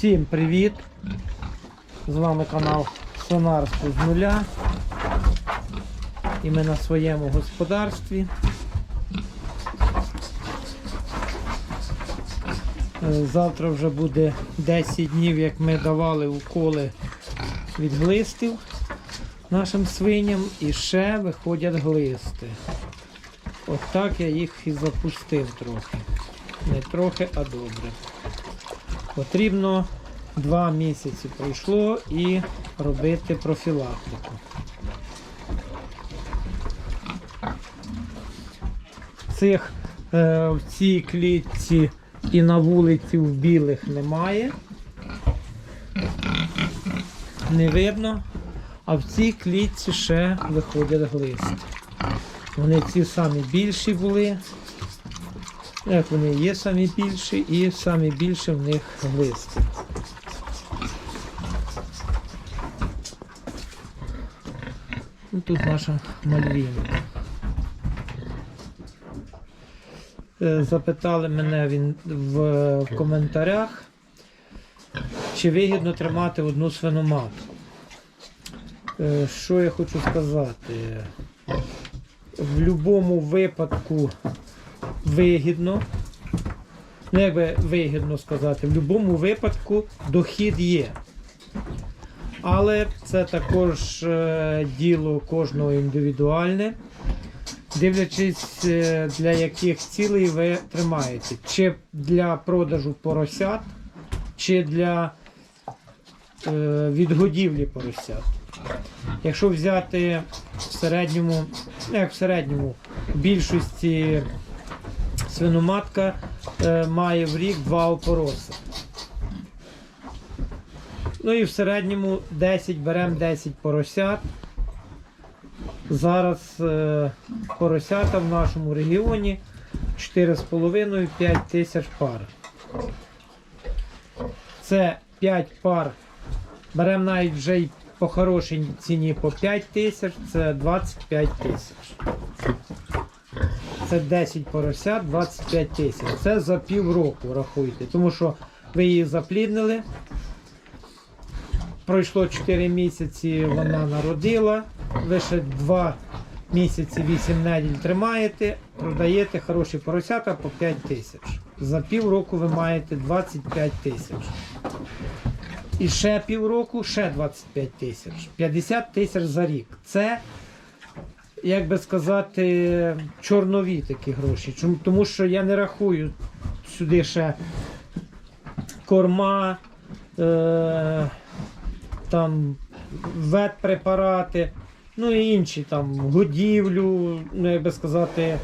Всім привіт! З вами канал Сонарство з нуля. І ми на своєму господарстві. Е, Завтра вже буде 10 днів, як ми давали уколи від глистів нашим свиням і ще виходять глисти. От так я їх і запустив трохи. Не трохи, а добре. Потрібно 2 місяці пройшло і робити профілактику. Цих е, в цій клітці і на вулиці в білих немає. Не видно. А в цій клітці ще виходять глисти. Вони ці самі більші були. Як вони є самі більші і самі більше в них глисти. Ну, Тут наша мальвінка. Е, Запитали мене він в коментарях, чи вигідно тримати одну свиноматку. Е, Що я хочу сказати? В будь-якому випадку вигідно. Ну, як би вигідно сказати, в будь-якому випадку дохід є. Але це також е, діло кожного індивідуальне. Дивлячись, е, для яких цілей ви тримаєте. Чи для продажу поросят, чи для е, відгодівлі поросят. Якщо взяти в середньому, ну, як в середньому, в більшості свиноматка е, має в рік два опороси. Ну і в середньому 10 беремо 10 поросят. Зараз е, поросята в нашому регіоні 4,5-5 тисяч пар. Це 5 пар. Беремо навіть вже й по хорошій ціні по 5 тисяч, це 25 тисяч. Це 10 поросят, 25 тисяч. Це за півроку рахуйте. Тому що ви її запліднили. Пройшло 4 місяці, вона народила. Ви ще 2 місяці 8 неділь тримаєте, продаєте хороші поросята по 5 тисяч. За півроку ви маєте 25 тисяч. І ще півроку, ще 25 тисяч. 50 тисяч за рік. Це, як би сказати, чорнові такі гроші. Чому? Тому що я не рахую сюди ще корма, е, там ветпрепарати, ну і інші там годівлю, ну як би сказати,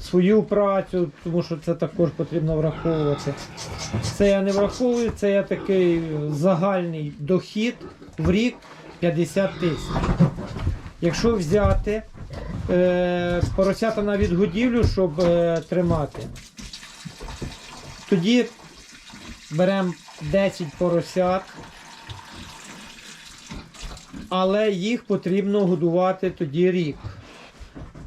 свою працю, тому що це також потрібно враховувати. Це я не враховую, це я такий загальний дохід в рік 50 тисяч. Якщо взяти поросята на відгодівлю, щоб е, тримати, тоді беремо 10 поросят, але їх потрібно годувати тоді рік.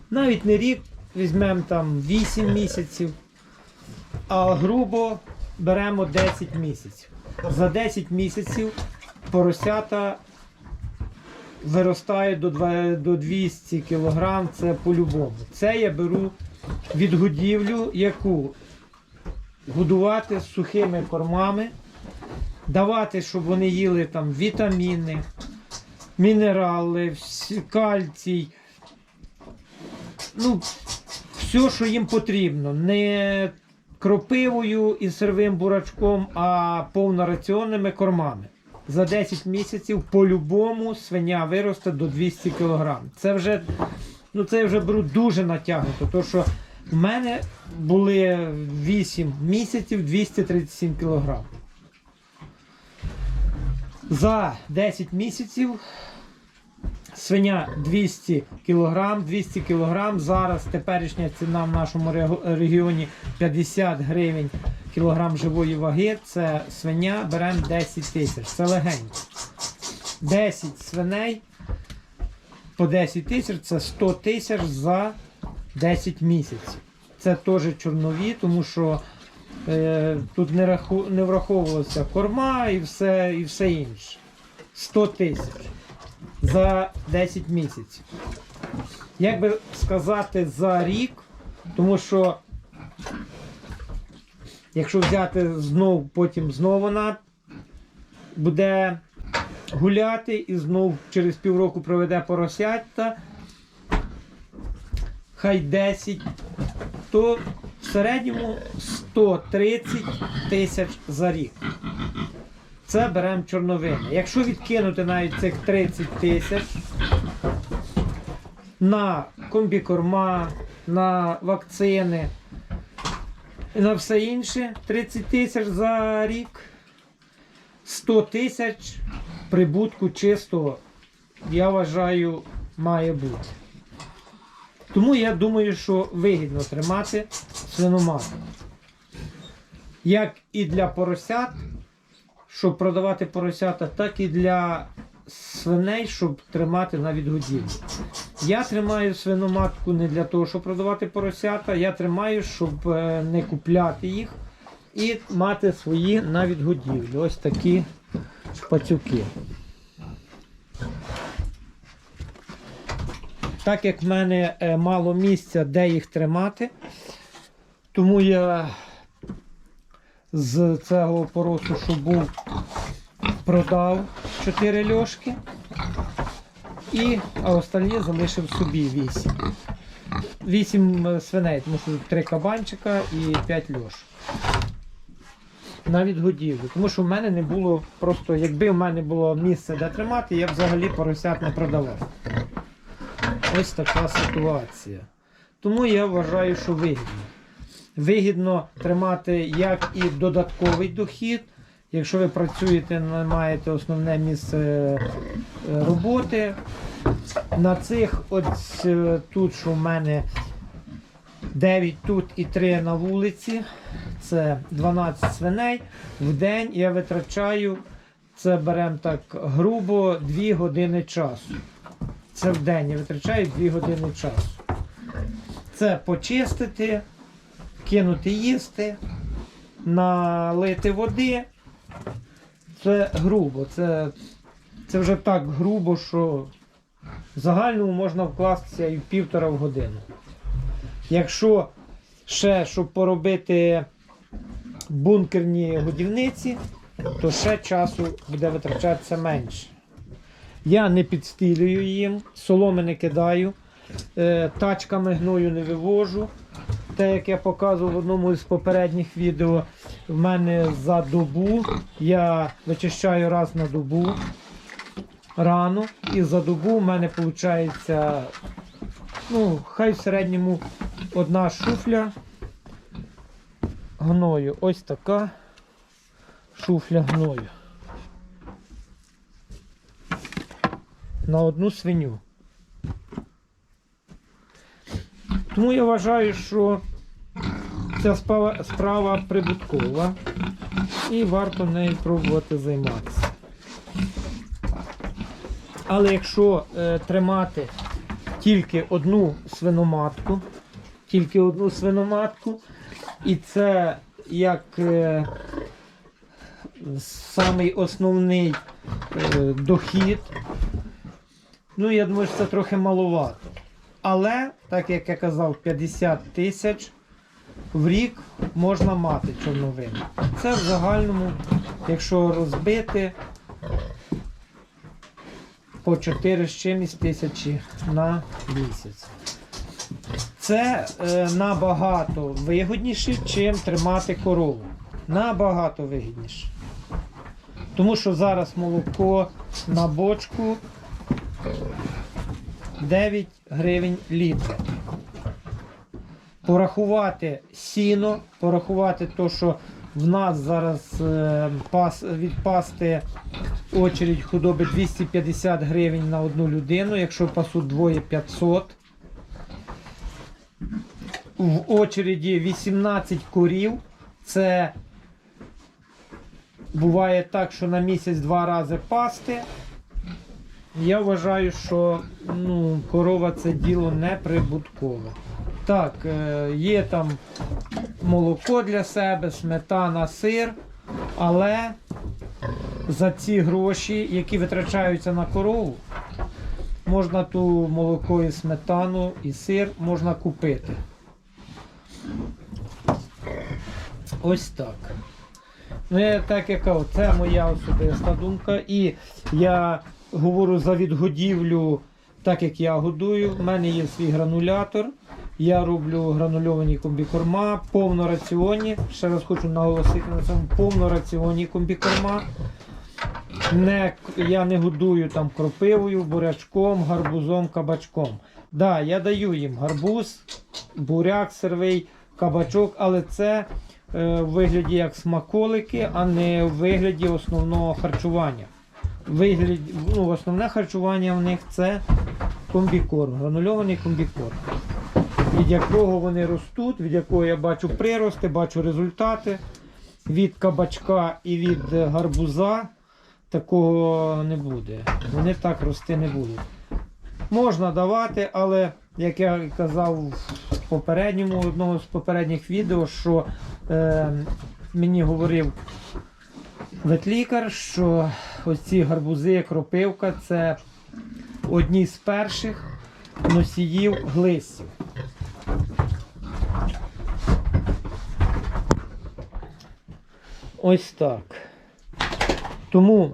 Навіть не рік, візьмемо там 8 місяців, а грубо беремо 10 місяців. За 10 місяців поросята виростають до 200 кг, це по-любому. Це я беру відгодівлю, яку годувати сухими кормами, давати, щоб вони їли там вітаміни, мінерали, кальцій. Ну, все, що їм потрібно. Не кропивою і сирвим бурачком, а повнораціонними кормами. За 10 місяців по-любому свиня виросте до 200 кг. Це вже, ну це я вже беру дуже натягнуто, тому що в мене були 8 місяців 237 кг. За 10 місяців свиня 200 кг, 200 кг. Зараз теперішня ціна в нашому регіоні 50 гривень кілограм живої ваги. Це свиня беремо 10 тисяч. Це легенько. 10 свиней по 10 тисяч це 100 тисяч за 10 місяців. Це теж чорнові, тому що Е, Тут не, раху, не враховувалося корма і все, і все інше. 100 тисяч за 10 місяців. Як би сказати, за рік, тому що якщо взяти знов, потім знову вона буде гуляти і знов через півроку проведе поросятта, хай 10, то в середньому 130 тисяч за рік. Це беремо чорновини. Якщо відкинути навіть цих 30 тисяч на комбікорма, на вакцини на все інше, 30 тисяч за рік, 100 тисяч прибутку чистого, я вважаю, має бути. Тому я думаю, що вигідно тримати свиноматку. Як і для поросят, щоб продавати поросята, так і для свиней, щоб тримати на відгодівлі. Я тримаю свиноматку не для того, щоб продавати поросята, я тримаю, щоб е, не купляти їх і мати свої на відгодівлі. Ось такі пацюки. Так як в мене е, мало місця, де їх тримати, тому я з цього поросу, що був, продав 4 льошки. І, а остальні залишив собі 8. 8 свиней, тому що 3 кабанчика і 5 льош. На відгодівлю. Тому що в мене не було просто, якби в мене було місце де тримати, я б взагалі поросят не продавав. Ось така ситуація. Тому я вважаю, що вигідно. Вигідно тримати як і додатковий дохід. Якщо ви працюєте, маєте основне місце е, роботи. На цих, ось е, тут, що в мене 9 тут і 3 на вулиці, це 12 свиней. В день я витрачаю, це беремо так грубо 2 години часу. Це в день я витрачаю 2 години часу. Це почистити, кинути їсти, налити води. Це грубо. Це, це вже так грубо, що в загальному можна вкластися і в півтора в годину. Якщо ще, щоб поробити бункерні годівниці, то ще часу буде витрачатися менше. Я не підстілюю їм, соломи не кидаю, е, тачками гною не вивожу. Те, як я показував в одному з попередніх відео, в мене за добу я вичищаю раз на добу рано, і за добу в мене виходить, ну, хай в середньому одна шуфля гною. Ось така шуфля гною. На одну свиню. Тому я вважаю, що ця справа, справа прибуткова і варто нею пробувати займатися. Але якщо е, тримати тільки одну свиноматку, тільки одну свиноматку, і це як е, самий основний е, дохід, ну я думаю, що це трохи маловато. Але, так як я казав, 50 тисяч в рік можна мати чорновину. Це в загальному, якщо розбити по 4 з чимось тисячі на місяць. Це е, набагато вигідніше, чим тримати корову. Набагато вигідніше. Тому що зараз молоко на бочку 9 гривень літр. Порахувати сіно, порахувати те, що в нас зараз е, пас, відпасти очередь худоби 250 гривень на одну людину, якщо пасуть двоє 500. В очереді 18 корів. Це буває так, що на місяць два рази пасти. Я вважаю, що ну, корова це діло не прибуткове. Так, е, є там молоко для себе, сметана, сир. Але за ці гроші, які витрачаються на корову, можна ту молоко і сметану і сир можна купити. Ось так. Ну, я так як кажу, це моя особиста думка. І я говорю за відгодівлю, так як я годую. У мене є свій гранулятор. Я роблю гранульовані комбікорма, повнораціонні. Ще раз хочу наголосити на цьому повнораціонні комбікорма. Не, я не годую там кропивою, бурячком, гарбузом, кабачком. Да, я даю їм гарбуз, буряк сирвий, кабачок, але це е, в вигляді як смаколики, а не в вигляді основного харчування. Вигляд, ну, основне харчування в них це комбікорм, гранульований комбікорм. Від якого вони ростуть, від якого я бачу прирости, бачу результати. Від кабачка і від гарбуза такого не буде. Вони так рости не будуть. Можна давати, але як я казав в попередньому одному з попередніх відео, що е, мені говорив ветлікар, що ось ці гарбузи, кропивка це одні з перших носіїв глистів. Ось так. Тому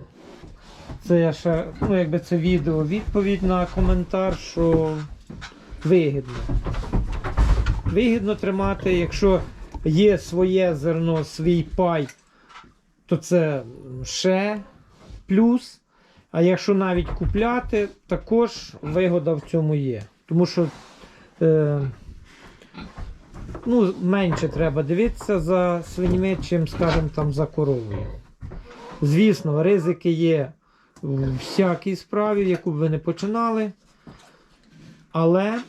це я ще, ну якби це відео відповідь на коментар, що вигідно. Вигідно тримати, якщо є своє зерно, свій пай, то це ще плюс. А якщо навіть купляти, також вигода в цьому є. Тому що е, ну, менше треба дивитися за свиньми, чим, скажімо, там за коровою. Звісно, ризики є в всякій справі, яку б ви не починали. Але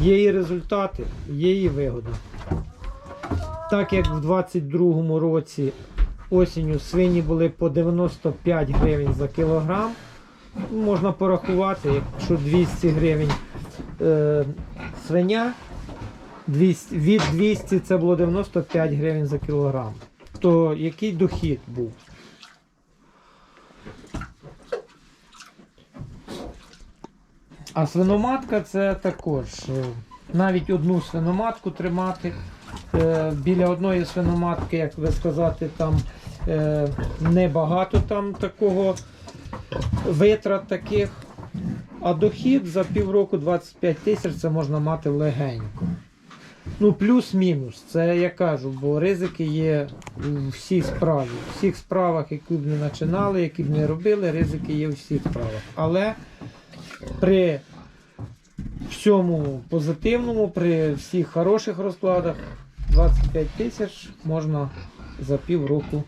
є і результати, є і вигода. Так як в 22-му році осінню свині були по 95 гривень за кілограм, можна порахувати, якщо 200 гривень е, свиня, 200, від 200 це було 95 гривень за кілограм. То який дохід був? А свиноматка це також. е, Навіть одну свиноматку тримати. е, Біля одної свиноматки, як ви сказати, там е, небагато там такого витрат таких. А дохід за півроку 25 тисяч це можна мати легенько. Ну, плюс-мінус, це я кажу, бо ризики є у всій справі. У всіх справах, які б не починали, які б не робили, ризики є у всіх справах. Але при всьому позитивному, при всіх хороших розкладах 25 тисяч можна за півроку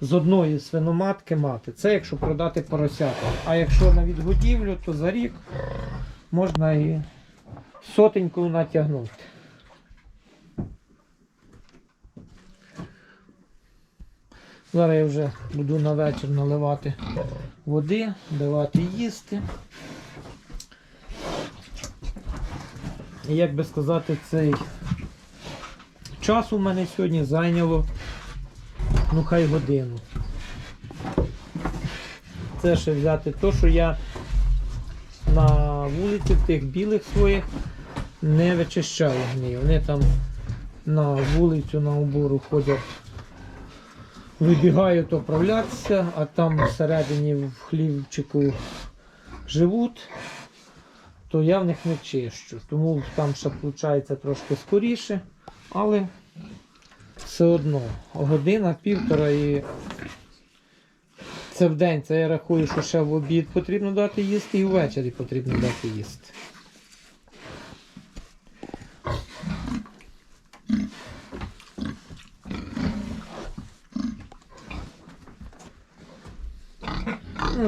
з одної свиноматки мати. Це якщо продати поросята. А якщо на відгодівлю, то за рік можна і сотеньку натягнути. Зараз я вже буду на вечір наливати води, давати їсти. І як би сказати, цей час у мене сьогодні зайняло ну хай годину. Це ще взяти то, що я на вулиці тих білих своїх не вичищаю гній. Вони там на вулицю на обору ходять, вибігають оправлятися, а там всередині в хлівчику живуть то я в них не чищу. Тому там ще виходить трошки скоріше, але все одно година, півтора і це в день. Це я рахую, що ще в обід потрібно дати їсти і ввечері потрібно дати їсти. На